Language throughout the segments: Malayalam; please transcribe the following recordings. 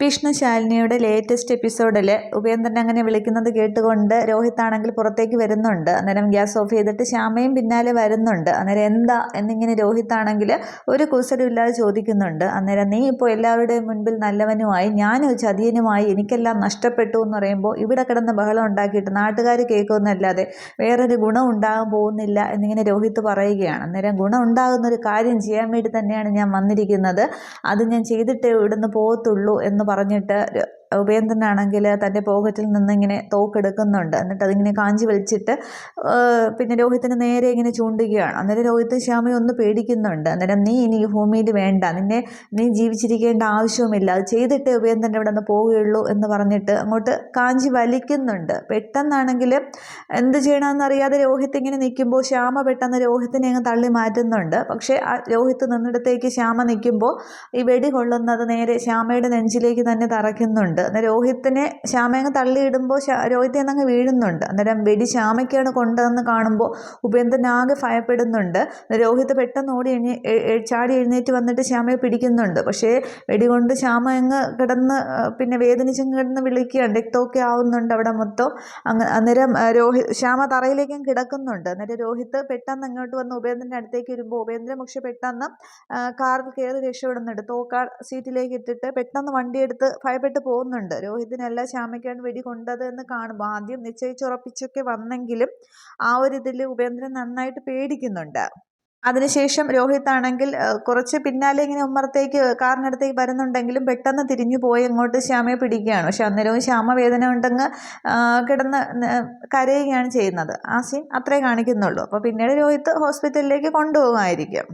വിഷ്ണു ശാലിനിയുടെ ലേറ്റസ്റ്റ് എപ്പിസോഡിൽ ഉപേന്ദ്രൻ അങ്ങനെ വിളിക്കുന്നത് കേട്ടുകൊണ്ട് രോഹിത് ആണെങ്കിൽ പുറത്തേക്ക് വരുന്നുണ്ട്. അന്നേരം ഗ്യാസ് ഓഫ് ചെയ്തിട്ട് ശ്യാമയും പിന്നാലെ വരുന്നുണ്ട്. അന്നേരം എന്താ എന്നിങ്ങനെ രോഹിത് ആണെങ്കിൽ ഒരു കുസലുമില്ലാതെ ചോദിക്കുന്നുണ്ട്. അന്നേരം നീ ഇപ്പോൾ എല്ലാവരുടെയും മുൻപിൽ നല്ലവനുമായി ഞാനും ചതിയനുമായി എനിക്കെല്ലാം നഷ്ടപ്പെട്ടു എന്ന് പറയുമ്പോൾ ഇവിടെ കിടന്ന് ബഹളം ഉണ്ടാക്കിയിട്ട് നാട്ടുകാർ കേൾക്കുമെന്നല്ലാതെ വേറൊരു ഗുണം ഉണ്ടാകാൻ പോകുന്നില്ല എന്നിങ്ങനെ രോഹിത് പറയുകയാണ്. അന്നേരം ഗുണം ഉണ്ടാകുന്ന ഒരു കാര്യം ചെയ്യാൻ വേണ്ടി തന്നെയാണ് ഞാൻ വന്നിരിക്കുന്നത്. അത് ഞാൻ ചെയ്തിട്ടേ ഇവിടുന്ന് പോകത്തുള്ളൂ എന്ന് പറഞ്ഞിട്ട് ഉപേന്ദ്രനാണെങ്കിൽ തന്റെ പോക്കറ്റിൽ നിന്ന് ഇങ്ങനെ തോക്കെടുക്കുന്നുണ്ട്. എന്നിട്ട് അതിങ്ങനെ കാഞ്ചി വലിച്ചിട്ട് പിന്നെ രോഹിത്തിന് നേരെ ഇങ്ങനെ ചൂണ്ടുകയാണ്. അന്നേരം രോഹിത് ശ്യാമയെ ഒന്ന് പേടിക്കുന്നുണ്ട്. അന്നേരം നീ ഇനി ഭൂമിയിൽ വേണ്ട. നിന്നെ നീ ജീവിച്ചിരിക്കേണ്ട ആവശ്യവുമില്ല. അത് ചെയ്തിട്ടേ ഉപേന്ദ്രൻ ഇവിടെ നിന്ന് പോവുകയുള്ളൂ എന്ന് പറഞ്ഞിട്ട് അങ്ങോട്ട് കാഞ്ചി വലിക്കുന്നുണ്ട്. പെട്ടെന്നാണെങ്കിൽ എന്ത് ചെയ്യണമെന്നറിയാതെ രോഹിത് ഇങ്ങനെ നിൽക്കുമ്പോൾ ശ്യാമ പെട്ടെന്ന് രോഹിത്തിനെ അങ്ങ് തള്ളി മാറ്റുന്നുണ്ട്. പക്ഷേ ആ രോഹിത്ത് നിന്നിടത്തേക്ക് ശ്യാമ നിൽക്കുമ്പോൾ ഈ വെടി കൊള്ളുന്നത് നേരെ ശ്യാമയുടെ നെഞ്ചിലേക്ക് തന്നെ തറയ്ക്കുന്നുണ്ട്. അന്നേരം രോഹിത്തിനെ ശ്യാമയങ്ങ് തള്ളിയിടുമ്പോൾ രോഹിത്തിൽ നിന്നങ്ങ് വീഴുന്നുണ്ട്. അന്നേരം വെടി ശ്യാമയ്ക്കാണ് കൊണ്ടതെന്ന് കാണുമ്പോൾ ഉപേന്ദ്രൻ ആകെ ഭയപ്പെടുന്നുണ്ട്. രോഹിത് പെട്ടെന്ന് ഓടി എഴുന്നേ ചാടി എഴുന്നേറ്റ് വന്നിട്ട് ശ്യാമയെ പിടിക്കുന്നുണ്ട്. പക്ഷേ വെടി കൊണ്ട് ശ്യാമ അങ്ങ് കിടന്ന് പിന്നെ വേദനിച്ചങ്ങ് കിടന്ന് വിളിക്കുകയാണ്. രക്തമൊക്കെ ആവുന്നുണ്ട് അവിടെ മൊത്തം. അങ്ങ് അന്നേരം രോഹിത് ശ്യാമ തറയിലേക്കും കിടക്കുന്നുണ്ട്. അന്നേരം രോഹിത് പെട്ടെന്ന് അങ്ങോട്ട് വന്ന് ഉപേന്ദ്രന്റെ അടുത്തേക്ക് വരുമ്പോൾ ഉപേന്ദ്രൻ പക്ഷെ പെട്ടെന്ന് കാറിൽ കയറി രക്ഷപ്പെടുന്നുണ്ട്. തോക്കാർ സീറ്റിലേക്ക് ഇട്ടിട്ട് പെട്ടെന്ന് വണ്ടിയെടുത്ത് ഭയപ്പെട്ട് പോകുന്നുണ്ട് രോഹിതിനല്ല ശ്യാമയ്ക്കാണ് വെടി കൊണ്ടത് എന്ന് കാണുമ്പോൾ ആദ്യം നിശ്ചയിച്ചുറപ്പിച്ചൊക്കെ വന്നെങ്കിലും ആ ഒരു ഇതിൽ ഉപേന്ദ്രൻ നന്നായിട്ട് പേടിക്കുന്നുണ്ട്. അതിനുശേഷം രോഹിത് ആണെങ്കിൽ കുറച്ച് പിന്നാലെ ഇങ്ങനെ ഉമ്മറത്തേക്ക് കാറിനടുത്തേക്ക് വരുന്നുണ്ടെങ്കിലും പെട്ടെന്ന് തിരിഞ്ഞു പോയി അങ്ങോട്ട് ശ്യാമയെ പിടിക്കുകയാണ്. പക്ഷെ അന്നേരവും ശ്യാമ വേദന ഉണ്ടെങ്കിൽ കിടന്ന് കരയുകയാണ് ചെയ്യുന്നത്. ആ സീൻ അത്രേ കാണിക്കുന്നുള്ളൂ. അപ്പോൾ പിന്നീട് രോഹിത് ഹോസ്പിറ്റലിലേക്ക് കൊണ്ടുപോകുമായിരിക്കും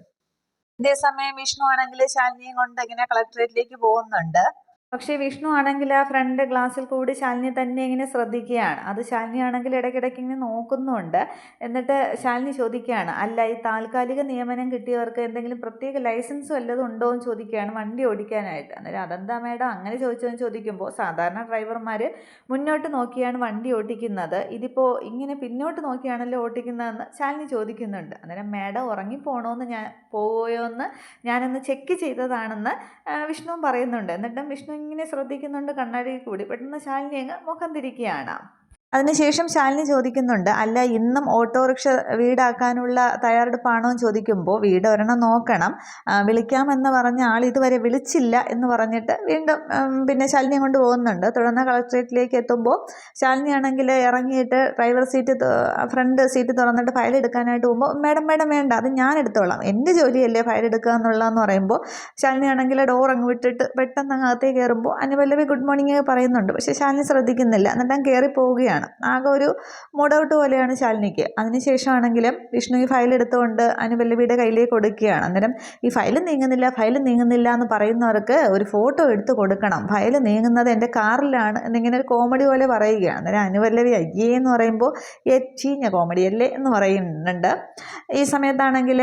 ഇതേസമയം വിഷ്ണു ആണെങ്കിൽ ശാലിനിയും കൊണ്ട് ഇങ്ങനെ കളക്ടറേറ്റിലേക്ക് പോകുന്നുണ്ട്. പക്ഷേ വിഷ്ണു ആണെങ്കിൽ ആ ഫ്രണ്ട് ഗ്ലാസ്സിൽ കൂടി ശാലിനി തന്നെ ഇങ്ങനെ ശ്രദ്ധിക്കുകയാണ്. അത് ശാലിനി ആണെങ്കിൽ ഇടയ്ക്കിടയ്ക്ക് ഇങ്ങനെ നോക്കുന്നുണ്ട്. എന്നിട്ട് ശാലിനി ചോദിക്കുകയാണ് അല്ല ഈ താൽക്കാലിക നിയമനം കിട്ടിയവർക്ക് എന്തെങ്കിലും പ്രത്യേക ലൈസൻസ് വല്ലതും ഉണ്ടോ എന്ന് ചോദിക്കുകയാണ് വണ്ടി ഓടിക്കാനായിട്ട്. അന്നേരം അതെന്താ മേഡം? അങ്ങനെ ചോദിച്ചതെന്ന് ചോദിക്കുമ്പോൾ സാധാരണ ഡ്രൈവർമാർ മുന്നോട്ട് നോക്കിയാണ് വണ്ടി ഓടിക്കുന്നത് ഇതിപ്പോൾ ഇങ്ങനെ പിന്നോട്ട് നോക്കിയാണല്ലോ ഓടിക്കുന്നതെന്ന് ശാലിനി ചോദിക്കുന്നുണ്ട്. അന്നേരം മേഡം ഉറങ്ങിപ്പോണോന്ന് ഞാൻ പോവുകയോ എന്ന് ഞാനൊന്ന് ചെക്ക് ചെയ്തതാണെന്ന് വിഷ്ണുവും പറയുന്നുണ്ട്. എന്നിട്ടും വിഷ്ണു ഇങ്ങനെ ശ്രദ്ധിക്കുന്നുണ്ട് കണ്ണാടിയിൽ കൂടി. പെട്ടെന്ന് ശാലിനി അങ്ങ് മുഖം തിരിക്കുകയാണ്. അതിനുശേഷം ശാലിനി ചോദിക്കുന്നുണ്ട് അല്ല ഇന്നും ഓട്ടോറിക്ഷ വീടാക്കാനുള്ള തയ്യാറെടുപ്പാണോ എന്ന് ചോദിക്കുമ്പോൾ വീട് ഒരെണ്ണം നോക്കണം. വിളിക്കാമെന്ന് പറഞ്ഞ ആൾ ഇതുവരെ വിളിച്ചില്ല എന്ന് പറഞ്ഞിട്ട് വീണ്ടും പിന്നെ ശാലിനി കൊണ്ട് പോകുന്നുണ്ട്. തുടർന്ന് കളക്ട്രേറ്റിലേക്ക് എത്തുമ്പോൾ ശാലിനിയാണെങ്കിൽ ഇറങ്ങിയിട്ട് ഡ്രൈവർ സീറ്റ് ഫ്രണ്ട് സീറ്റ് തുറന്നിട്ട് ഫയൽ എടുക്കാനായിട്ട് പോകുമ്പോൾ മേഡം മേഡം വേണ്ട അത് ഞാൻ എടുത്തോളാം. എന്റെ ജോലിയല്ലേ ഫയൽ എടുക്കുക എന്നുള്ളതെന്ന് പറയുമ്പോൾ ശാലിനിയാണെങ്കിൽ ഡോർ അങ്ങ് വിട്ടിട്ട് പെട്ടെന്ന് അങ്ങ് അകത്തേക്ക് കയറുമ്പോൾ അനുപല്ലവി ഗുഡ് മോർണിംഗ് പറയുന്നുണ്ട്. പക്ഷേ ശാലിനി ശ്രദ്ധിക്കുന്നില്ല. എന്നിട്ട് കയറി പോവുകയാണ്. ആകെ ഒരു മൂഡ് ഔട്ട് പോലെയാണ് ശാലിനിക്ക്. അതിനുശേഷമാണെങ്കിലും വിഷ്ണു ഈ ഫയൽ എടുത്തുകൊണ്ട് അനുപല്ലവിയുടെ കയ്യിലേക്ക് കൊടുക്കുകയാണ്. അന്നേരം ഈ ഫയൽ നീങ്ങുന്നില്ല ഫയൽ നീങ്ങുന്നില്ല എന്ന് പറയുന്നവർക്ക് ഒരു ഫോട്ടോ എടുത്ത് കൊടുക്കണം. ഫയൽ നീങ്ങുന്നത് എന്റെ കാറിലാണ് എന്നിങ്ങനെ ഒരു കോമഡി പോലെ പറയുകയാണ്. അന്നേരം അനുപല്ലവി അയ്യേ എന്ന് പറയുമ്പോൾ ചീഞ്ഞ കോമഡി അല്ലേ? എന്ന് പറയുന്നുണ്ട്. ഈ സമയത്താണെങ്കിൽ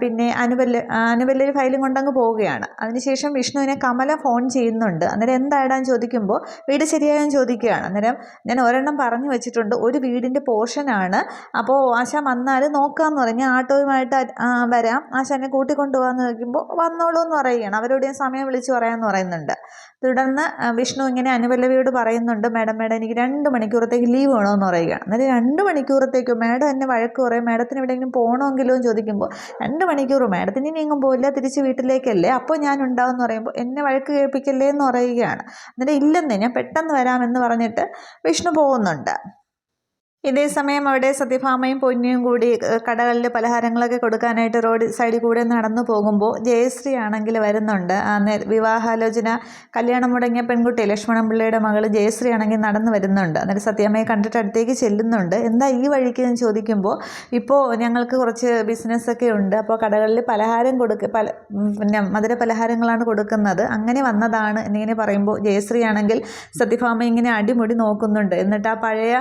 പിന്നെ അനുപല്ല അനുപല്ലവി ഫയലും കൊണ്ടങ്ങ് പോവുകയാണ്. അതിനുശേഷം വിഷ്ണുവിനെ കമല ഫോൺ ചെയ്യുന്നുണ്ട്. അന്നേരം എന്തായിടാന്ന് ചോദിക്കുമ്പോൾ വീട് ശരിയാകാൻ ചോദിക്കുകയാണ്. അന്നേരം ഞാൻ ഒരെണ്ണം പറഞ്ഞു വെച്ചിട്ടുണ്ട്. ഒരു വീടിന്റെ പോർഷനാണ് അപ്പോൾ ആശാ വന്നാൽ നോക്കാമെന്ന് പറഞ്ഞ്. ആട്ടോയുമായിട്ട് വരാം. ആശാനെ കൂട്ടിക്കൊണ്ടു പോകാമെന്ന് ചോദിക്കുമ്പോൾ വന്നോളൂ എന്ന് പറയുകയാണ്. അവരോട് ഞാൻ സമയം വിളിച്ച് പറയാമെന്ന് പറയുന്നുണ്ട്. തുടർന്ന് വിഷ്ണു ഇങ്ങനെ അനുപല്ലവിയോട് പറയുന്നുണ്ട്. മാഡം മാഡം എനിക്ക് രണ്ട് മണിക്കൂറത്തേക്ക് ലീവ് വേണമെന്ന് പറയുകയാണ്. അന്നേരം രണ്ട് മണിക്കൂറത്തേക്കോ മാഡം എന്നെ വഴക്ക് പറയും. മാഡത്തിന് എവിടെയെങ്കിലും പോകണമെങ്കിലോ എന്ന് ചോദിക്കുമ്പോൾ രണ്ട് മണിക്കൂർ മാഡത്തിന് ഇനി എങ്ങും പോയില്ല തിരിച്ച് വീട്ടിലേക്കല്ലേ? അപ്പോൾ ഞാൻ ഉണ്ടാവും എന്ന് പറയുമ്പോൾ എന്നെ വഴക്ക് കേൾപ്പിക്കല്ലേ? എന്ന് പറയുകയാണ്. എന്നിട്ട് ഇല്ലെന്നേ ഞാൻ പെട്ടെന്ന് വരാമെന്ന് പറഞ്ഞിട്ട് വിഷ്ണു പോകുന്നുണ്ട്. ഇതേ സമയം അവിടെ സത്യഭാമയും പൊന്നിയും കൂടി കടകളിൽ പലഹാരങ്ങളൊക്കെ കൊടുക്കാനായിട്ട് റോഡ് സൈഡിൽ കൂടെ നടന്നു പോകുമ്പോൾ ജയശ്രീ ആണെങ്കിൽ വരുന്നുണ്ട്. വിവാഹാലോചന കല്യാണം മുടങ്ങിയ പെൺകുട്ടി ലക്ഷ്മണൻ പിള്ളയുടെ മകൾ ജയശ്രീ ആണെങ്കിൽ നടന്നു വരുന്നുണ്ട്. അന്നേരം സത്യാമ്മയെ കണ്ടിട്ട് അടുത്തേക്ക് ചെല്ലുന്നുണ്ട്. എന്താ ഈ വഴിക്ക് എന്ന് ചോദിക്കുമ്പോൾ ഇപ്പോൾ ഞങ്ങൾക്ക് കുറച്ച് ബിസിനസ്സൊക്കെ ഉണ്ട്. അപ്പോൾ കടകളിൽ പലഹാരം കൊടുക്ക പല പിന്നെ മധുര പലഹാരങ്ങളാണ് കൊടുക്കുന്നത്. അങ്ങനെ വന്നതാണ് എന്നിങ്ങനെ പറയുമ്പോൾ ജയശ്രീ ആണെങ്കിൽ സത്യഭാമ ഇങ്ങനെ അടിമുടി നോക്കുന്നുണ്ട്. എന്നിട്ട് ആ പഴയ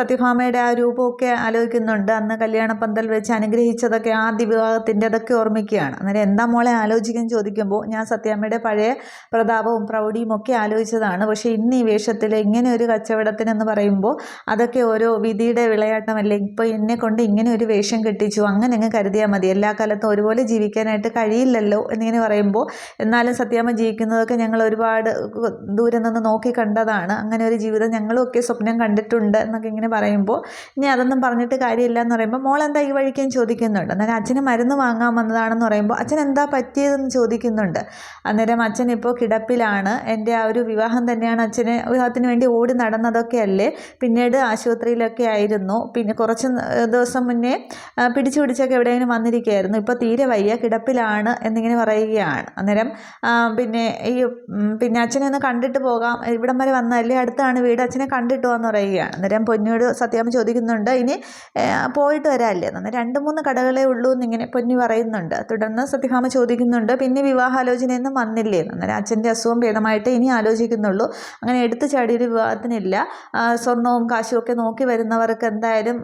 സത്യഭാമ സത്യഭാമയുടെ ആ രൂപമൊക്കെ ആലോചിക്കുന്നുണ്ട്. അന്ന് കല്യാണപ്പന്തൽ വെച്ച് അനുഗ്രഹിച്ചതൊക്കെ ആദ്യ വിവാഹത്തിന്റെ അതൊക്കെ ഓർമ്മിക്കുകയാണ്. അന്നേരം എന്താ മോളെ ആലോചിക്കാൻ ചോദിക്കുമ്പോൾ ഞാൻ സത്യാമ്മയുടെ പഴയ പ്രതാപവും പ്രൗഢിയും ഒക്കെ ആലോചിച്ചതാണ്. പക്ഷേ ഇന്ന് ഈ വേഷത്തിൽ ഇങ്ങനെ ഒരു കച്ചവടത്തിനെന്ന് പറയുമ്പോൾ അതൊക്കെ ഓരോ വിധിയുടെ വിളയാട്ടമല്ലേ? ഇപ്പോൾ എന്നെ കൊണ്ട് ഇങ്ങനെ ഒരു വേഷം കെട്ടിച്ചു. അങ്ങനെ അങ്ങ് കരുതിയാൽ മതി. എല്ലാ കാലത്തും ഒരുപോലെ ജീവിക്കാനായിട്ട് കഴിയില്ലല്ലോ എന്നിങ്ങനെ പറയുമ്പോൾ എന്നാലും സത്യാമ്മ ജീവിക്കുന്നതൊക്കെ ഞങ്ങൾ ഒരുപാട് ദൂരെ നിന്ന് നോക്കി കണ്ടതാണ്. അങ്ങനെ ഒരു ജീവിതം ഞങ്ങളും ഒക്കെ സ്വപ്നം കണ്ടിട്ടുണ്ട് എന്നൊക്കെ ഇങ്ങനെ പറയുമ്പോൾ ഇനി അതൊന്നും പറഞ്ഞിട്ട് കാര്യമില്ല എന്ന് പറയുമ്പോൾ മോൾ എന്താ ഈ വഴിക്കും ചോദിക്കുന്നുണ്ട്? അന്നേരം അച്ഛന് മരുന്ന് വാങ്ങാൻ വന്നതാണെന്ന് പറയുമ്പോൾ അച്ഛൻ എന്താ പറ്റിയതെന്ന് ചോദിക്കുന്നുണ്ട്. അന്നേരം അച്ഛൻ ഇപ്പോൾ കിടപ്പിലാണ്. എന്റെ ആ ഒരു വിവാഹം തന്നെയാണ് അച്ഛന് വിവാഹത്തിന് വേണ്ടി ഓടി നടന്നതൊക്കെ അല്ലേ പിന്നീട് ആശുപത്രിയിലൊക്കെ ആയിരുന്നു. പിന്നെ കുറച്ച് ദിവസം മുന്നേ പിടിച്ചു പിടിച്ചൊക്കെ എവിടെയെങ്കിലും വന്നിരിക്കുകയായിരുന്നു. ഇപ്പോൾ തീരെ വയ്യ കിടപ്പിലാണ് എന്നിങ്ങനെ പറയുകയാണ്. അന്നേരം പിന്നെ ഈ പിന്നെ അച്ഛനെ ഒന്ന് കണ്ടിട്ട് പോകാം. ഇവിടം വരെ വന്നതല്ലേ? അടുത്താണ് വീട്. അച്ഛനെ കണ്ടിട്ട് പോകാമെന്ന് പറയുകയാണ്. അന്നേരം പൊന്നിയോട് സത്യാമ്മ ചോദിക്കുന്നുണ്ട് ഇനി പോയിട്ട് വരാല്ലേ എന്ന്. രണ്ട് മൂന്ന് കടകളേ ഉള്ളൂ എന്നിങ്ങനെ പൊന്നി പറയുന്നുണ്ട്. തുടർന്ന് സത്യഭാമ ചോദിക്കുന്നുണ്ട് പിന്നെ വിവാഹാലോചനയൊന്നും വന്നില്ലേ? എന്ന്. അച്ഛന്റെ അസുഖം ഭേദമായിട്ട് ഇനി ആലോചിക്കുന്നുള്ളൂ. അങ്ങനെ എടുത്തു ചാടിയൊരു വിവാഹത്തിനില്ല. സ്വർണവും കാശും ഒക്കെ നോക്കി വരുന്നവർക്ക് എന്തായാലും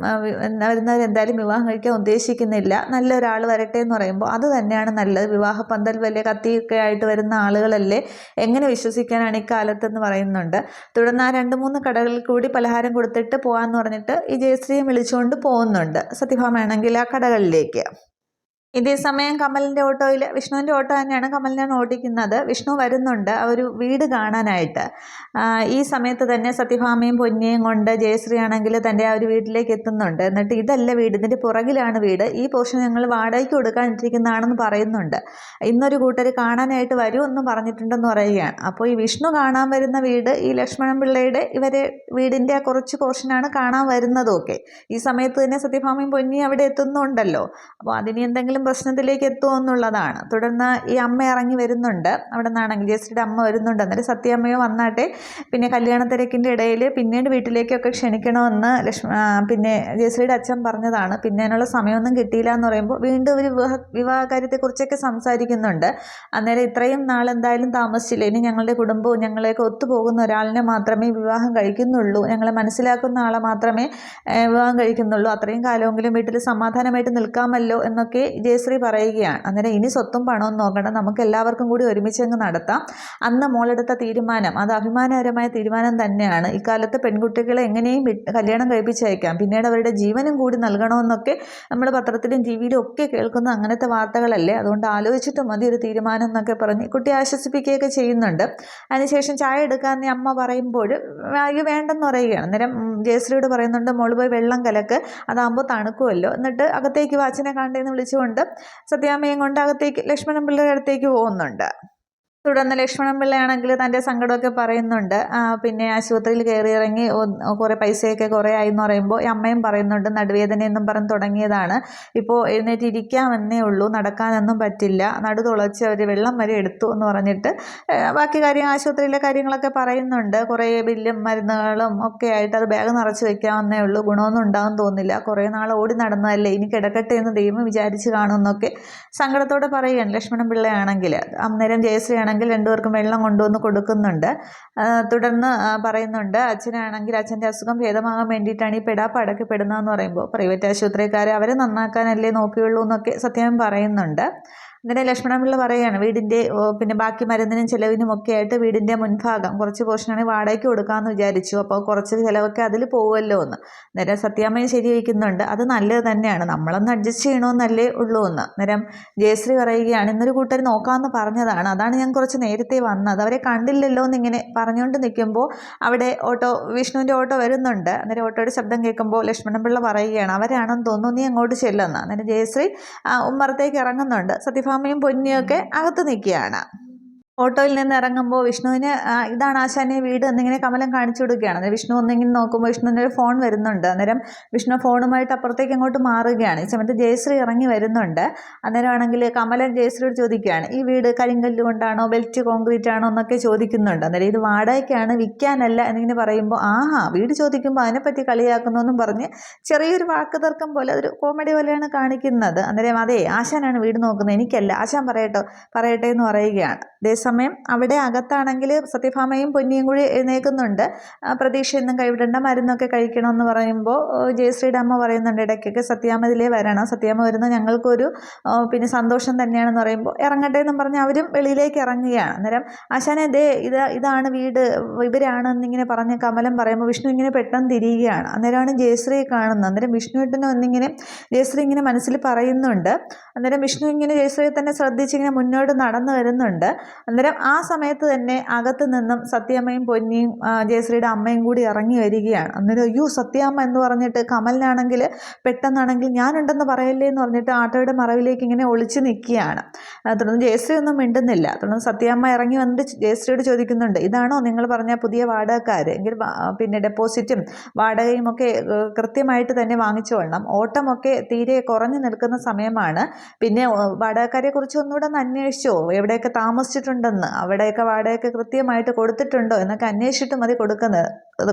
വരുന്നവരെന്തായാലും വിവാഹം കഴിക്കാൻ ഉദ്ദേശിക്കുന്നില്ല. നല്ല ഒരാൾ വരട്ടെ എന്ന് പറയുമ്പോൾ അത് തന്നെയാണ് നല്ലത്. വിവാഹ പന്തൽ വലിയ കത്തിയൊക്കെ ആയിട്ട് വരുന്ന ആളുകളല്ലേ? എങ്ങനെ വിശ്വസിക്കാനാണ് ഇക്കാലത്തെന്ന് പറയുന്നുണ്ട്. തുടർന്ന് ആ രണ്ട് മൂന്ന് കടകളിൽ കൂടി പലഹാരം കൊടുത്തിട്ട് പോകാമെന്ന് പറഞ്ഞിട്ട് ഈ ജയശ്രീയെ വിളിച്ചുകൊണ്ട് പോകുന്നുണ്ട്. സത്യഭാമയാണെങ്കിൽ ആ കടകളിലേക്ക്. ഇതേ സമയം കമലിന്റെ ഓട്ടോയിൽ വിഷ്ണുവിന്റെ ഓട്ടോ തന്നെയാണ് കമലിനാണ് ഓടിക്കുന്നത്. വിഷ്ണു വരുന്നുണ്ട് ഒരു വീട് കാണാനായിട്ട്. ഈ സമയത്ത് തന്നെ സത്യഭാമയും പൊന്നിയും കൊണ്ട് ജയശ്രീ ആണെങ്കിൽ തന്റെ ആ ഒരു വീട്ടിലേക്ക് എത്തുന്നുണ്ട്. എന്നിട്ട് ഇതല്ല വീട് ഇതിന്റെ പുറകിലാണ് വീട്. ഈ പോർഷൻ ഞങ്ങൾ വാടകയ്ക്ക് കൊടുക്കാനിട്ടിരിക്കുന്നതാണെന്ന് പറയുന്നുണ്ട്. ഇന്നൊരു കൂട്ടർ കാണാനായിട്ട് വരുമെന്ന് പറഞ്ഞിട്ടുണ്ടെന്ന് പറയുകയാണ്. അപ്പോൾ ഈ വിഷ്ണു കാണാൻ വരുന്ന വീട് ഈ ലക്ഷ്മണൻ പിള്ളയുടെ ഇവരെ വീടിന്റെ ആ കുറച്ച് പോർഷനാണ് കാണാൻ വരുന്നതും ഒക്കെ ഈ സമയത്ത് തന്നെ സത്യഭാമയും പൊന്നിയും അവിടെ എത്തുന്നുണ്ടല്ലോ. അപ്പോൾ അതിന് എന്തെങ്കിലും പ്രശ്നത്തിലേക്ക് എന്നുള്ളതാണ്. തുടർന്ന് ഈ അമ്മ ഇറങ്ങി വരുന്നുണ്ട്. അവിടെ നിന്നാണെങ്കിൽ ജയശ്രീയുടെ അമ്മ വരുന്നുണ്ട്. അന്നേരം സത്യാമ്മയോ വന്നാട്ടെ. പിന്നെ കല്യാണ തിരക്കിന്റെ ഇടയിൽ പിന്നീട് വീട്ടിലേക്കൊക്കെ ക്ഷണിക്കണമെന്ന് ലക്ഷ്മ പിന്നെ ജയശ്രീയുടെ അച്ഛൻ പറഞ്ഞതാണ്. പിന്നെ അതിനുള്ള സമയമൊന്നും കിട്ടിയില്ല എന്ന് പറയുമ്പോൾ വീണ്ടും ഒരു വിവാഹ വിവാഹ കാര്യത്തെക്കുറിച്ചൊക്കെ സംസാരിക്കുന്നുണ്ട്. അന്നേരം ഇത്രയും നാൾ എന്തായാലും താമസിച്ചില്ല? ഇനി ഞങ്ങളുടെ കുടുംബവും ഞങ്ങളെയൊക്കെ ഒത്തുപോകുന്ന ഒരാളിനെ മാത്രമേ വിവാഹം കഴിക്കുന്നുള്ളൂ. ഞങ്ങളെ മനസ്സിലാക്കുന്ന ആളെ മാത്രമേ വിവാഹം കഴിക്കുന്നുള്ളൂ. അത്രയും കാലമെങ്കിലും വീട്ടിൽ സമാധാനമായിട്ട് നിൽക്കാമല്ലോ എന്നൊക്കെ ജയശ്രീ പറയുകയാണ്. അന്നേരം ഇനി സ്വത്തും പണവും നോക്കണ്ട. നമുക്ക് എല്ലാവർക്കും കൂടി ഒരുമിച്ച് അങ്ങ് നടത്താം. അന്ന് മോളെടുത്ത തീരുമാനം അത് അഭിമാനകരമായ തീരുമാനം തന്നെയാണ്. ഇക്കാലത്ത് പെൺകുട്ടികളെ എങ്ങനെയും കല്യാണം കഴിപ്പിച്ചയക്കാം. പിന്നീട് അവരുടെ ജീവനും കൂടി നൽകണമെന്നൊക്കെ നമ്മൾ പത്രത്തിലും ടി വിയിലും ഒക്കെ കേൾക്കുന്ന അങ്ങനത്തെ വാർത്തകളല്ലേ? അതുകൊണ്ട് ആലോചിച്ചിട്ട് മതി ഒരു തീരുമാനം എന്നൊക്കെ പറഞ്ഞ് കുട്ടി ആശ്വസിപ്പിക്കുകയൊക്കെ ചെയ്യുന്നുണ്ട്. അതിനുശേഷം ചായ എടുക്കാമെന്ന് അമ്മ പറയുമ്പോൾ അയ്യോ വേണ്ടെന്ന് പറയുകയാണ്. അന്നേരം ജയശ്രീയോട് പറയുന്നുണ്ട് മോൾ പോയി വെള്ളം കലക്ക്. അതാകുമ്പോൾ തണുക്കുമല്ലോ. എന്നിട്ട് അകത്തേക്ക് വാച്ചിനെ കണ്ടേന്ന് വിളിച്ചുകൊണ്ട് സത്യാമ്മയും കൊണ്ട് അകത്തേക്ക് ലക്ഷ്മണൻ പിള്ളയുടെ അടുത്തേക്ക് പോകുന്നുണ്ട്. തുടർന്ന് ലക്ഷ്മണൻ പിള്ളയാണെങ്കിൽ തന്റെ സങ്കടമൊക്കെ പറയുന്നുണ്ട്. പിന്നെ ആശുപത്രിയിൽ കയറി ഇറങ്ങി കുറേ പൈസയൊക്കെ കുറേ ആയി എന്ന് പറയുമ്പോൾ അമ്മയും പറയുന്നുണ്ട് നടുവേദന എന്നും പറഞ്ഞ് തുടങ്ങിയതാണ്. ഇപ്പോൾ എഴുന്നേറ്റ് ഇരിക്കാമെന്നേ ഉള്ളൂ നടക്കാനൊന്നും പറ്റില്ല. നടു തുളച്ച് അവർ വെള്ളം വരെ എടുത്തു എന്ന് പറഞ്ഞിട്ട് ബാക്കി കാര്യം ആശുപത്രിയിലെ കാര്യങ്ങളൊക്കെ പറയുന്നുണ്ട്. കുറേ ബില്ലും മരുന്നുകളും ഒക്കെ ആയിട്ട് അത് ബാഗ് നിറച്ച് വെക്കാമെന്നേ ഉള്ളൂ. ഗുണമൊന്നും ഉണ്ടാകും തോന്നില്ല കുറേ നാൾ ഓടി നടന്നതല്ലേ? ഇനി കിടക്കട്ടെ എന്ന് ദൈവം വിചാരിച്ച് കാണുമെന്നൊക്കെ സങ്കടത്തോടെ പറയുകയാണ് ലക്ഷ്മണൻ പിള്ളയാണെങ്കിൽ അന്നേരം ജയശ്രീ ആണെങ്കിൽ രണ്ടുപേർക്കും വെള്ളം കൊണ്ടുവന്ന് കൊടുക്കുന്നുണ്ട്. തുടർന്ന് പറയുന്നുണ്ട് അച്ഛനാണെങ്കിൽ അച്ഛന്റെ അസുഖം ഭേദമാകാൻ വേണ്ടിയിട്ടാണ് ഈ പെടാപ്പാടൊക്കെ പെടുന്നതെന്ന് പറയുമ്പോൾ പ്രൈവറ്റ് ആശുപത്രിക്കാരെ അവരെ നന്നാക്കാനല്ലേ നോക്കിയുള്ളൂ എന്നൊക്കെ സത്യം പറയുന്നുണ്ട്. അങ്ങനെ ലക്ഷ്മണപിള്ള പറയുകയാണ് വീടിന്റെ പിന്നെ ബാക്കി മരുന്നിനും ചിലവിനും ഒക്കെ ആയിട്ട് വീടിന്റെ മുൻഭാഗം കുറച്ച് പോർഷനാണെങ്കിൽ വാടകയ്ക്ക് കൊടുക്കാമെന്ന് വിചാരിച്ചു. അപ്പോൾ കുറച്ച് ചിലവൊക്കെ അതിൽ പോകുമല്ലോ എന്ന്. നേരം സത്യാമ്മയും ശരി വയ്ക്കുന്നുണ്ട് അത് നല്ലത് തന്നെയാണ്. നമ്മളൊന്ന് അഡ്ജസ്റ്റ് ചെയ്യണമെന്നല്ലേ ഉള്ളൂ എന്ന്. നേരം ജയശ്രീ പറയുകയാണ് ഇന്നൊരു കൂട്ടർ നോക്കാമെന്ന് പറഞ്ഞതാണ്. അതാണ് ഞാൻ കുറച്ച് നേരത്തെ വന്നത്. അവരെ കണ്ടില്ലല്ലോ എന്നിങ്ങനെ പറഞ്ഞുകൊണ്ട് നിൽക്കുമ്പോൾ അവിടെ ഓട്ടോ വിഷ്ണുവിന്റെ ഓട്ടോ വരുന്നുണ്ട്. അന്നേരം ഓട്ടോയുടെ ശബ്ദം കേൾക്കുമ്പോൾ ലക്ഷ്മണപിള്ള പറയുകയാണ് അവരാണെന്ന് തോന്നുന്നു നീ അങ്ങോട്ട് ചെല്ലുന്ന അന്നേരം ജയശ്രീ ഉമ്മറത്തേക്ക് ഇറങ്ങുന്നുണ്ട്. സത്യഭാമയും പൊന്നിയൊക്കെ അകത്ത് നിൽക്കുകയാണ്. ഓട്ടോയിൽ നിന്ന് ഇറങ്ങുമ്പോൾ വിഷ്ണുവിന് ഇതാണ് ആശാനെ വീട് എന്നിങ്ങനെ കമലം കാണിച്ചു കൊടുക്കുകയാണ്. അന്നേരം വിഷ്ണു ഒന്നെങ്കിലും നോക്കുമ്പോൾ വിഷ്ണുവിന്റെ ഒരു ഫോൺ വരുന്നുണ്ട്. അന്നേരം വിഷ്ണു ഫോണുമായിട്ട് അപ്പുറത്തേക്ക് അങ്ങോട്ട് മാറുകയാണ്. ഈ സമയത്ത് ജയശ്രീ ഇറങ്ങി വരുന്നുണ്ട്. അന്നേരമാണെങ്കിൽ കമലൻ ജയശ്രീയോട് ചോദിക്കുകയാണ് ഈ വീട് കരിങ്കല്ല് കൊണ്ടാണോ ബെൽറ്റ് കോൺക്രീറ്റ് ആണോ എന്നൊക്കെ ചോദിക്കുന്നുണ്ട്. അന്നേരം ഇത് വാടകയ്ക്കാണ് വിൽക്കാനല്ല എന്നിങ്ങനെ പറയുമ്പോൾ ആഹാ വീട് ചോദിക്കുമ്പോൾ അതിനെപ്പറ്റി കളിയാക്കുന്നു എന്നും പറഞ്ഞ് ചെറിയൊരു വാക്ക് തർക്കം പോലെ അതൊരു കോമഡി പോലെയാണ് കാണിക്കുന്നത്. അന്നേരം അതെ ആശാനാണ് വീട് നോക്കുന്നത്. എനിക്കല്ല. ആശാൻ പറയട്ടോ പറയട്ടെ എന്ന് പറയുകയാണ്. അതേസമയം അവിടെ അകത്താണെങ്കിൽ സത്യഭാമയും പൊന്നിയും കൂടി എഴുന്നേൽക്കുന്നുണ്ട്. പ്രതീക്ഷയൊന്നും കൈവിടേണ്ട മരുന്നൊക്കെ കഴിക്കണമെന്ന് പറയുമ്പോൾ ജയശ്രീയുടെ അമ്മ പറയുന്നുണ്ട് ഇടയ്ക്കൊക്കെ സത്യാമതിലേ വരണം. സത്യാമ്മ വരുന്നത് ഞങ്ങൾക്കൊരു പിന്നെ സന്തോഷം തന്നെയാണെന്ന് പറയുമ്പോൾ ഇറങ്ങട്ടെ എന്നും പറഞ്ഞ് അവരും വെളിയിലേക്ക് ഇറങ്ങുകയാണ്. അന്നേരം ആശാനെ ദേ ഇത് ഇതാണ് വീട് ഇവരാണ് എന്നിങ്ങനെ പറഞ്ഞ് കമലം പറയുമ്പോൾ വിഷ്ണു ഇങ്ങനെ പെട്ടെന്ന് തിരിയുകയാണ്. അന്നേരമാണ് ജയശ്രീയെ കാണുന്നത്. അന്നേരം വിഷ്ണുവേട്ടനും ഒന്നിങ്ങനെ ജയശ്രീ ഇങ്ങനെ മനസ്സിൽ പറയുന്നുണ്ട്. അന്നേരം വിഷ്ണു ഇങ്ങനെ ജയശ്രീയെ തന്നെ ശ്രദ്ധിച്ചിങ്ങനെ മുന്നോട്ട് നടന്നു വരുന്നുണ്ട്. അന്നേരം ആ സമയത്ത് തന്നെ അകത്ത് നിന്നും സത്യാമ്മയും പൊന്നിയും ജയശ്രീയുടെ അമ്മയും കൂടി ഇറങ്ങി വരികയാണ്. അന്നേരം അയ്യോ സത്യാമ്മ എന്ന് പറഞ്ഞിട്ട് കമലിനാണെങ്കിൽ പെട്ടെന്നാണെങ്കിൽ ഞാനുണ്ടെന്ന് പറയല്ലേ എന്ന് പറഞ്ഞിട്ട് ആട്ടോയുടെ മറവിലേക്ക് ഇങ്ങനെ ഒളിച്ചു നിൽക്കുകയാണ്. തുടർന്ന് ജയശ്രീ ഒന്നും മിണ്ടുന്നില്ല. തുടർന്ന് സത്യാമ്മ ഇറങ്ങി വന്നിട്ട് ജയശ്രീയോട് ചോദിക്കുന്നുണ്ട് ഇതാണോ നിങ്ങൾ പറഞ്ഞ പുതിയ വാടകക്കാർ എങ്കിൽ പിന്നെ ഡെപ്പോസിറ്റും വാടകയും ഒക്കെ കൃത്യമായിട്ട് തന്നെ വാങ്ങിച്ചുകൊള്ളണം ഓട്ടമൊക്കെ തീരെ കുറഞ്ഞു നിൽക്കുന്ന സമയമാണ്. പിന്നെ വാടകക്കാരെ കുറിച്ച് ഒന്നുകൂടെ ഒന്ന് അന്വേഷിച്ചോ? എവിടെയൊക്കെ താമസിച്ചിട്ടുണ്ടെന്ന് അവിടെയൊക്കെ വാടകയൊക്കെ കൃത്യമായിട്ട് കൊടുത്തിട്ടുണ്ടോ എന്നൊക്കെ അന്വേഷിച്ചിട്ട് മതി കൊടുക്കുന്നത്.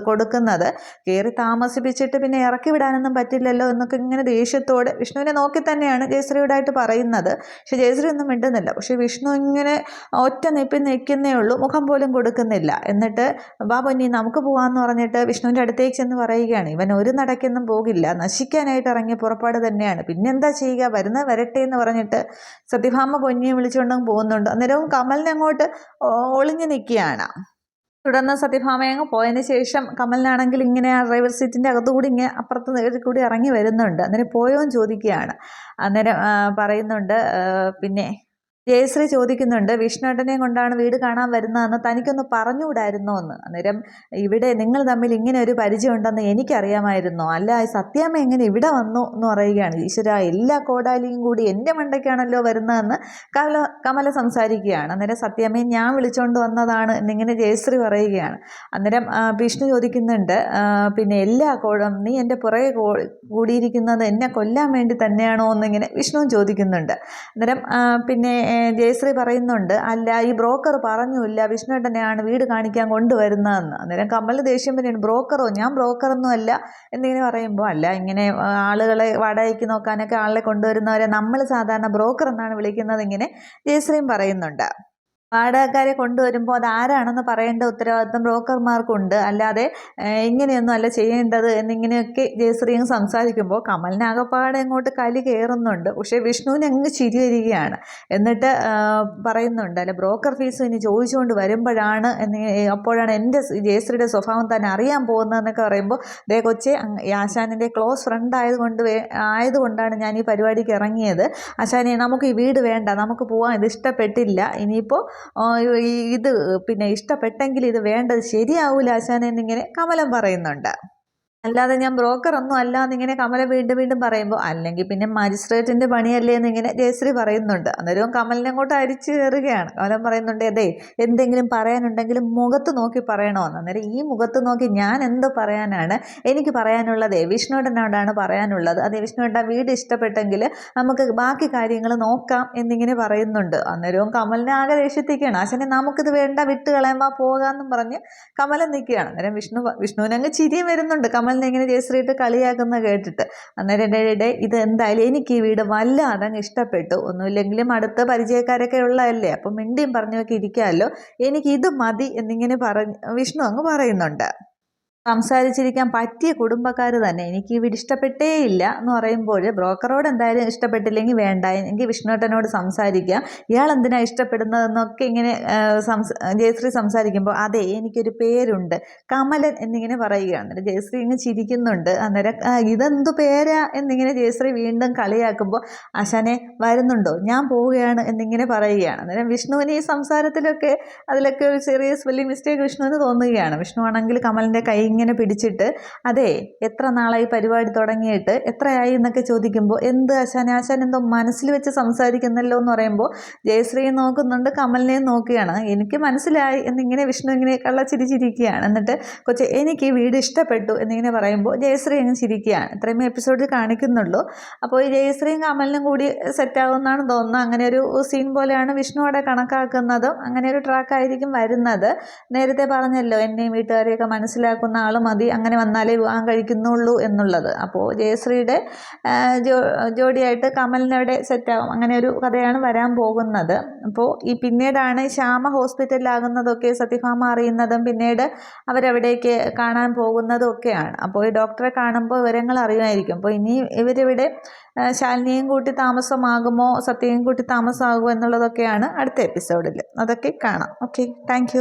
കൊടുക്കുന്നത്. കയറി താമസിപ്പിച്ചിട്ട് പിന്നെ ഇറക്കി വിടാനൊന്നും പറ്റില്ലല്ലോ എന്നൊക്കെ ഇങ്ങനെ ദേഷ്യത്തോടെ വിഷ്ണുവിനെ നോക്കി തന്നെയാണ് ജയശ്രീയോടായിട്ട് പറയുന്നത്. പക്ഷെ ജയശ്രീ ഒന്നും മിണ്ടുന്നില്ല. പക്ഷെ വിഷ്ണു ഇങ്ങനെ ഒറ്റ നിപ്പി നിൽക്കുന്നേ ഉള്ളൂ. മുഖം പോലും കൊടുക്കുന്നില്ല. എന്നിട്ട് വാ പൊന്നി നമുക്ക് പോകാമെന്ന് പറഞ്ഞിട്ട് വിഷ്ണുവിന്റെ അടുത്തേക്ക് ചെന്ന് പറയുകയാണ്. ഇവൻ ഒരു നടക്കൊന്നും പോകില്ല. നശിക്കാനായിട്ട് ഇറങ്ങിയ പുറപ്പാട് തന്നെയാണ്. പിന്നെന്താ ചെയ്യുക? വരുന്ന വരട്ടെ എന്ന് പറഞ്ഞിട്ട് സത്യഭാമ പൊന്നിയെ വിളിച്ചുകൊണ്ടും പോകുന്നുണ്ട്. അന്നേരവും കമലിനെ അങ്ങോട്ട് ഒളിഞ്ഞു നിൽക്കുകയാണ്. തുടർന്ന് സത്യഭാമയങ്ങ് പോയതിന് ശേഷം കമലിനാണെങ്കിൽ ഇങ്ങനെ ആ ഡ്രൈവർ സീറ്റിന്റെ അകത്തുകൂടി ഇങ്ങനെ അപ്പുറത്ത് കൂടി ഇറങ്ങി വരുന്നുണ്ട്. അന്നേരം പോയോ എന്ന് ചോദിക്കുകയാണ്. അന്നേരം പറയുന്നുണ്ട് പിന്നെ ജയശ്രീ ചോദിക്കുന്നുണ്ട് വിഷ്ണുട്ടനെയും കൊണ്ടാണ് വീട് കാണാൻ വരുന്നതെന്ന് തനിക്കൊന്ന് പറഞ്ഞുകൂടായിരുന്നോ എന്ന് അന്നേരം ഇവിടെ നിങ്ങൾ തമ്മിൽ ഇങ്ങനെ ഒരു പരിചയം ഉണ്ടെന്ന് എനിക്കറിയാമായിരുന്നോ. അല്ല സത്യാമ്മ എങ്ങനെ ഇവിടെ വന്നു? എന്ന് പറയുകയാണ്. ഈശ്വര എല്ലാ കോടാലിയും കൂടി എന്റെ മണ്ടയ്ക്കാണല്ലോ വരുന്നതെന്ന് കമല കമല സംസാരിക്കുകയാണ്. അന്നേരം സത്യാമ്മയെ ഞാൻ വിളിച്ചുകൊണ്ട് വന്നതാണ് എന്നിങ്ങനെ ജയശ്രീ പറയുകയാണ്. അന്നേരം വിഷ്ണു ചോദിക്കുന്നുണ്ട് പിന്നെ എല്ലാ കോടം നീ എന്റെ പുറകെ കൂടിയിരിക്കുന്നത് എന്നെ കൊല്ലാൻ വേണ്ടി തന്നെയാണോ? എന്നിങ്ങനെ വിഷ്ണുവും ചോദിക്കുന്നുണ്ട്. അന്നേരം പിന്നെ ജയശ്രീ പറയുന്നുണ്ട് അല്ല ഈ ബ്രോക്കർ പറഞ്ഞില്ല വിഷ്ണുവേട്ടനെയാണ് വീട് കാണിക്കാൻ കൊണ്ടുവരുന്നതെന്ന്. അന്നേരം കമൽ ദേഷ്യം പിന്നെയാണ് ബ്രോക്കറോ? ഞാൻ ബ്രോക്കറൊന്നും അല്ല. എന്നിങ്ങനെ പറയുമ്പോൾ അല്ല ഇങ്ങനെ ആളുകളെ വാടകയ്ക്ക് നോക്കാനൊക്കെ ആളെ കൊണ്ടുവരുന്നവരെ നമ്മൾ സാധാരണ ബ്രോക്കർ എന്നാണ് വിളിക്കുന്നത്. ഇങ്ങനെ ജയശ്രീയും പറയുന്നുണ്ട്. വാടകക്കാരെ കൊണ്ടുവരുമ്പോൾ അത് ആരാണെന്ന് പറയേണ്ട ഉത്തരവാദിത്വം ബ്രോക്കർമാർക്കുണ്ട്. അല്ലാതെ ഇങ്ങനെയൊന്നും അല്ല ചെയ്യേണ്ടത് എന്നിങ്ങനെയൊക്കെ ജയശ്രീയും സംസാരിക്കുമ്പോൾ കമലിനാകപ്പാടെ അങ്ങോട്ട് കലി കയറുന്നുണ്ട് പക്ഷേ വിഷ്ണുവിന് അങ്ങ് ചിരി വരികയാണ്. എന്നിട്ട് പറയുന്നുണ്ട് അല്ല ബ്രോക്കർ ഫീസ് ഇനി ചോദിച്ചുകൊണ്ട് വരുമ്പോഴാണ് എന്ന് അപ്പോഴാണ് എന്റെ ജയശ്രീയുടെ സ്വഭാവം തന്നെ അറിയാൻ പോകുന്നതെന്നൊക്കെ പറയുമ്പോൾ ദേ കൊച്ചെ അങ്ങ് ആശാനിന്റെ ക്ലോസ് ഫ്രണ്ട് ആയതുകൊണ്ട് ആയതുകൊണ്ടാണ് ഞാൻ ഈ പരിപാടിക്ക് ഇറങ്ങിയത്. ആശാനെ നമുക്ക് ഈ വീട് വേണ്ട നമുക്ക് പോവാൻ ഇത് ഇഷ്ടപ്പെട്ടില്ല. ഇനിയിപ്പോൾ ഇത് പിന്നെ ഇഷ്ടപ്പെട്ടെങ്കിൽ ഇത് വേണ്ടത് ശരിയാവൂല ആശാനെന്നിങ്ങനെ കമലം പറയുന്നുണ്ട്. അല്ലാതെ ഞാൻ ബ്രോക്കർ ഒന്നും അല്ല എന്നിങ്ങനെ കമല വീണ്ടും വീണ്ടും പറയുമ്പോൾ അല്ലെങ്കിൽ പിന്നെ മജിസ്ട്രേറ്റിന്റെ പണിയല്ലേ എന്നിങ്ങനെ ജയശ്രീ പറയുന്നുണ്ട്. അന്നേരവും കമലിനെ അങ്ങോട്ട് അരിച്ചു കയറുകയാണ്. കമലം പറയുന്നുണ്ട് അതെ എന്തെങ്കിലും പറയാനുണ്ടെങ്കിൽ മുഖത്ത് നോക്കി പറയണമെന്ന് അന്നേരം ഈ മുഖത്ത് നോക്കി ഞാൻ എന്ത് പറയാനാണ്? എനിക്ക് പറയാനുള്ളത് വിഷ്ണുവേട്ടനോടാണ് പറയാനുള്ളത്. അതെ വിഷ്ണുവേട്ട വീട് ഇഷ്ടപ്പെട്ടെങ്കിൽ നമുക്ക് ബാക്കി കാര്യങ്ങൾ നോക്കാം എന്നിങ്ങനെ പറയുന്നുണ്ട്. അന്നേരവും കമലിനെ ആകെ ദേഷ്യത്തിക്കുകയാണ് ആശനെ നമുക്കിത് വേണ്ട വിട്ട് കളയുമ്പോൾ പോകാമെന്നും പറഞ്ഞ് കമലം നിൽക്കുകയാണ്. അന്നേരം വിഷ്ണു വിഷ്ണുവിനങ്ങ് ചിരിയും വരുന്നുണ്ട്. കമലിനെ ഇങ്ങനെ ജയശ്രീയിട്ട് കളിയാക്കുന്ന കേട്ടിട്ട്. അന്നേരം എന്റെ ഇത് എന്തായാലും എനിക്ക് ഈ വീട് വല്ലാതെ ഇഷ്ടപ്പെട്ടു. ഒന്നുമില്ലെങ്കിലും അടുത്ത പരിചയക്കാരൊക്കെ ഉള്ളതല്ലേ? അപ്പം മിണ്ടിയും പറഞ്ഞൊക്കെ ഇരിക്കാമല്ലോ. എനിക്ക് ഇത് മതി എന്നിങ്ങനെ പറഞ്ഞ് വിഷ്ണു അങ്ങ് പറയുന്നുണ്ട്. സംസാരിച്ചിരിക്കാൻ പറ്റിയ കുടുംബക്കാർ തന്നെ. എനിക്ക് ഇവിടെ ഇഷ്ടപ്പെട്ടേ ഇല്ല എന്ന് പറയുമ്പോൾ ബ്രോക്കറോട് എന്തായാലും ഇഷ്ടപ്പെട്ടില്ലെങ്കിൽ വേണ്ട. എങ്കിൽ വിഷ്ണുട്ടനോട് സംസാരിക്കാം. ഇയാൾ എന്തിനാ ഇഷ്ടപ്പെടുന്നതെന്നൊക്കെ ഇങ്ങനെ ജയശ്രീ സംസാരിക്കുമ്പോൾ അതെ എനിക്കൊരു പേരുണ്ട്. കമലൻ എന്നിങ്ങനെ പറയുകയാണ്. അന്നേരം ജയശ്രീ ഇങ്ങനെ ചിരിക്കുന്നുണ്ട്. അന്നേരം ഇതെന്തു പേരാ എന്നിങ്ങനെ ജയശ്രീ വീണ്ടും കളിയാക്കുമ്പോൾ ആശാനെ വരുന്നുണ്ടോ? ഞാൻ പോവുകയാണ് എന്നിങ്ങനെ പറയുകയാണ്. അന്നേരം വിഷ്ണുവിന് ഈ സംസാരത്തിലൊക്കെ അതിലൊക്കെ ഒരു ചെറിയ സ്പെല്ലിംഗ് മിസ്റ്റേക്ക് വിഷ്ണുവിന് തോന്നുകയാണ്. വിഷ്ണു ആണെങ്കിൽ കമലിന്റെ കൈ ഇങ്ങനെ പിടിച്ചിട്ട് അതെ എത്ര നാളായി പരിപാടി തുടങ്ങിയിട്ട് എത്രയായി എന്നൊക്കെ ചോദിക്കുമ്പോൾ എന്ത് ആശാൻ ആശാൻ എന്തോ മനസ്സിൽ വെച്ച് സംസാരിക്കുന്നല്ലോ എന്ന് പറയുമ്പോൾ ജയശ്രീയെ നോക്കുന്നുണ്ട് കമലിനെയും നോക്കുകയാണ്. എനിക്ക് മനസ്സിലായി എന്നിങ്ങനെ വിഷ്ണു ഇങ്ങനെ കള്ളച്ചിരി ചിരിക്കുകയാണ്. എന്നിട്ട് കൊച്ചു എനിക്ക് ഈ വീട് ഇഷ്ടപ്പെട്ടു എന്നിങ്ങനെ പറയുമ്പോൾ ജയശ്രീ അങ്ങ് ചിരിക്കുകയാണ്. ഇത്രയും എപ്പിസോഡിൽ കാണിക്കുന്നുള്ളൂ. അപ്പോൾ ഈ ജയശ്രീയും കമലിനും കൂടി സെറ്റാകുമെന്നാണ് തോന്നുന്നത്. അങ്ങനെ ഒരു സീൻ പോലെയാണ് വിഷ്ണു അവിടെ കണക്കാക്കുന്നതും. അങ്ങനെ ഒരു ട്രാക്കായിരിക്കും വരുന്നത്. നേരത്തെ പറഞ്ഞല്ലോ എന്നെയും വീട്ടുകാരെയൊക്കെ മനസ്സിലാക്കുന്ന ആൾ മതി അങ്ങനെ വന്നാലേ വിവാഹം കഴിക്കുന്നുള്ളൂ എന്നുള്ളത്. അപ്പോൾ ജയശ്രീയുടെ ജോ ജോഡിയായിട്ട് കമലിനവിടെ സെറ്റാകും അങ്ങനെ ഒരു കഥയാണ് വരാൻ പോകുന്നത്. അപ്പോൾ ഈ പിന്നീടാണ് ശ്യാമ ഹോസ്പിറ്റലിലാകുന്നതൊക്കെ സത്യഭാമ അറിയുന്നതും പിന്നീട് അവരവിടേക്ക് കാണാൻ പോകുന്നതും ഒക്കെയാണ് അപ്പോൾ ഈ ഡോക്ടറെ കാണുമ്പോൾ വിവരങ്ങൾ അറിയുമായിരിക്കും. അപ്പോൾ ഇനി ഇവരിവിടെ ശാലിനിയും കൂട്ടി താമസമാകുമോ സത്യയും കൂട്ടി താമസമാകുമോ എന്നുള്ളതൊക്കെയാണ് അടുത്ത എപ്പിസോഡിൽ അതൊക്കെ കാണാം. Okay thank